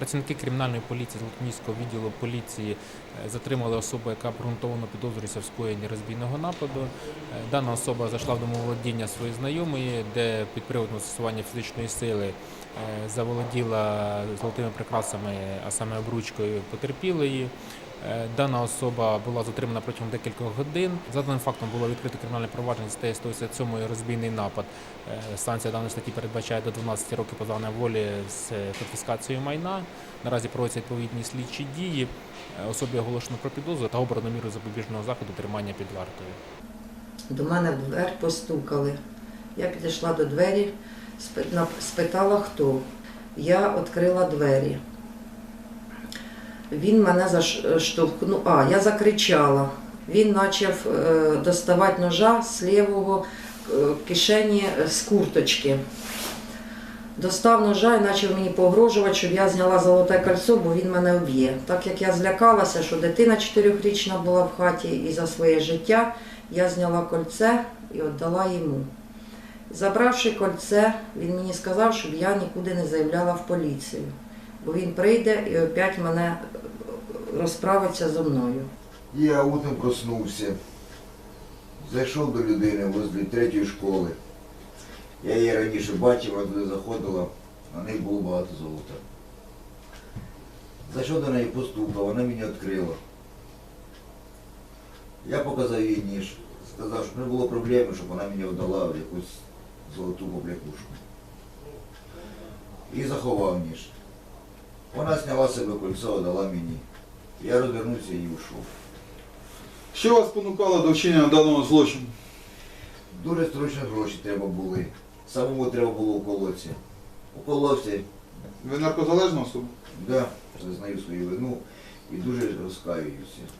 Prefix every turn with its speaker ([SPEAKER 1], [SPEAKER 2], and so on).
[SPEAKER 1] Працівники кримінальної поліції Золотоніського відділу поліції е, затримали особу, яка обґрунтовано підозрюється в скоєнні розбійного нападу. Е, Дана особа зайшла в домоволодіння своєї знайомої, де під приводом застосування фізичної сили е, заволоділа золотими прикрасами, а саме обручкою потерпілої. Е, Дана особа була затримана протягом декількох годин. За даним фактом було відкрито кримінальне провадження статті 187 розбійний напад. Е, Санкція даної статті передбачає до 12 років позбавлення волі з конфіскацією майна. Наразі проводяться відповідні слідчі дії. Е, Особі оголошено про підозру та обрано міру запобіжного заходу тримання під вартою.
[SPEAKER 2] До мене в двері постукали. Я підійшла до двері, спитала, хто. Я відкрила двері. Він мене заштовхнув. А, я закричала. Він почав е, доставати ножа з лівого е, кишені е, з курточки. Достав ножа і почав мені погрожувати, щоб я зняла золоте кольцо, бо він мене вб'є. Так як я злякалася, що дитина чотирьохрічна була в хаті і за своє життя, я зняла кольце і віддала йому. Забравши кольце, він мені сказав, щоб я нікуди не заявляла в поліцію, бо він прийде і опять мене розправиться зо мною.
[SPEAKER 3] Я утром проснувся, зайшов до людини возле третьої школи. Я її раніше бачив, вона туди заходила, на неї було багато золота. Зайшов до неї, постукав, вона мені відкрила. Я показав їй ніж, сказав, що не було проблеми, щоб вона мені віддала в якусь золоту побрякушку. І заховав ніж. Вона зняла себе кольцо, дала мені. Я розвернувся і йшов.
[SPEAKER 4] Що вас спонукало до вчинення даного злочину?
[SPEAKER 3] Дуже строчно гроші треба були. Самому треба було околодця. У колодці.
[SPEAKER 4] Ви наркозалежна особа?
[SPEAKER 3] да, зазнаю свою вину і дуже розкаююся.